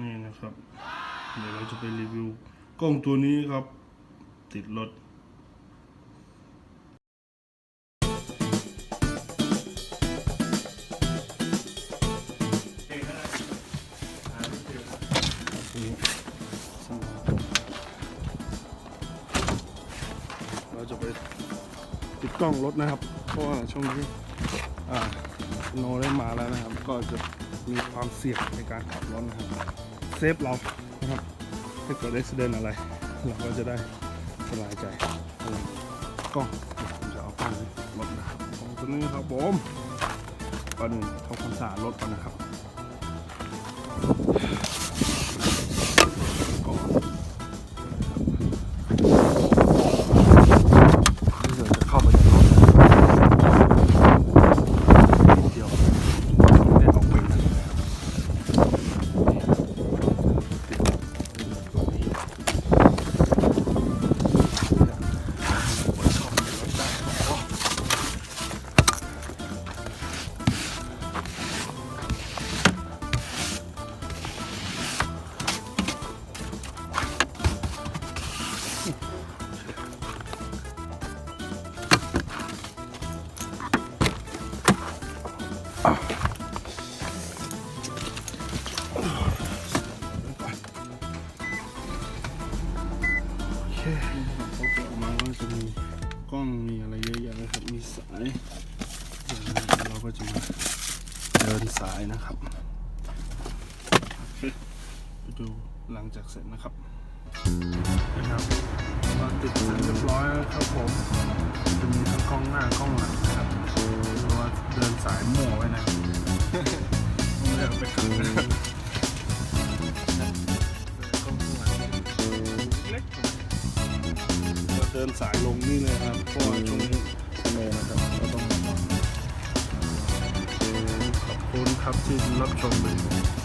นี่นะครับ เดี๋ยวเราจะไปรีวิวกล้องตัวนี้ครับ ติดรถเราจะไปติดกล้องรถนะครับ เพราะว่าช่วงนี้โนได้มาแล้วนะครับ ก็จะ มีความเสี่ยงในการขับรถนะครับเซฟเรานะครับถ้าเกิดอุบิเหตุอะไร เราก็จะได้สบายใจกล้องผมจะเอากล้องรถนะครับของตัวนี้ครับผมก่อนหนึ่งทำความสะอาดรถก่อนนะครับ เคเขาเก็บออกมาก็จะมีกล้องมีอะไรเยอะแยะเลยครับมีสายเราก็จะมาเดินสายนะครับไปดูหลังจากเสร็จนะครับนะครับก็ติดเสร็จเรียบร้อยแล้วครับผมจะมีทั้งกล้องหน้า ม่ได้เอาไปขับนะกล้องเดินสายลงนี่เลยครับเพราะว่าช่วงนี้ทะเลนะครับก็ต้องระวังขอบคุณครับที่รับชมเลย